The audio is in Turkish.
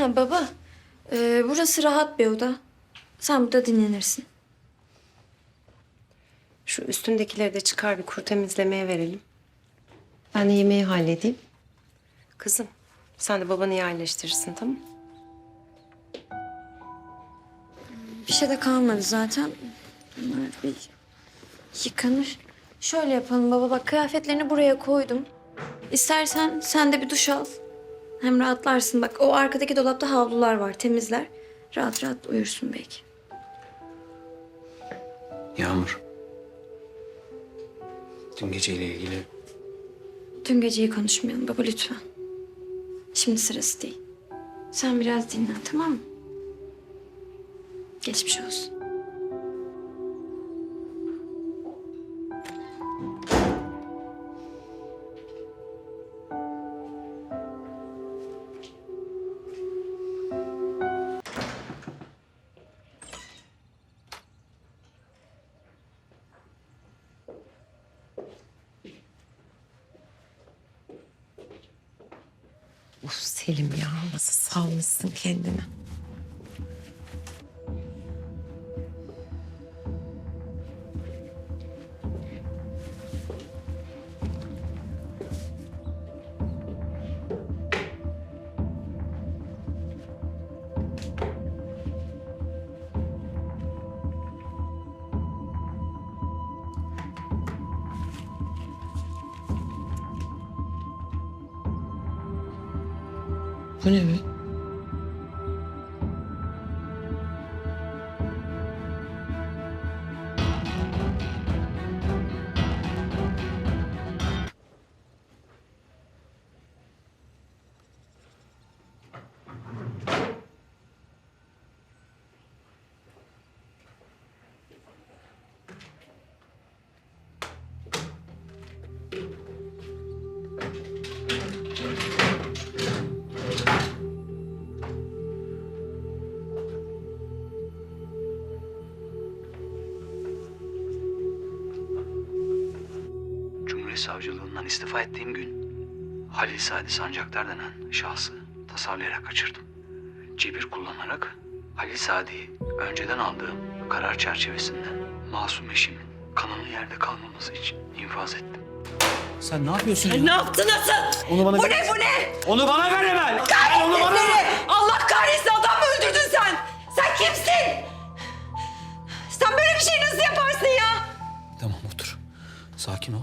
Ha baba, e, burası rahat bir oda. Sen burada dinlenirsin. Şu üstündekileri de çıkar bir kuru temizlemeye verelim. Ben de yemeği halledeyim. Kızım sen de babanı yerleştirirsin tamam mı? Bir şey de kalmadı zaten. Bunlar bir yıkanır. Şöyle yapalım baba bak kıyafetlerini buraya koydum. İstersen sen de bir duş al. Hem rahatlarsın bak o arkadaki dolapta havlular var temizler. Rahat rahat uyursun belki. Yağmur. Dün geceyle ilgili Dün geceyi konuşmayalım baba lütfen. Şimdi sırası değil. Sen biraz dinlen tamam mı? Geçmiş olsun. Uf Selim ya nasıl salmışsın kendini. Bu ne be? Cumhuriyet Savcılığından istifa ettiğim gün Halil Sadi Sancaktar denen şahsı tasarlayarak kaçırdım. Cebir kullanarak Halil Sadi'yi önceden aldığım karar çerçevesinde masum eşimin kanının yerde kalmaması için infaz ettim. Sen ne yapıyorsun Ne ya? yaptın nasıl? Onu bana bu ver. ne bu ne? Onu bana ver hemen. Onu bana Seni! ver. Allah kahretsin adam mı öldürdün sen? Sen kimsin? Sen böyle bir şey nasıl yaparsın ya? Tamam otur. Sakin ol.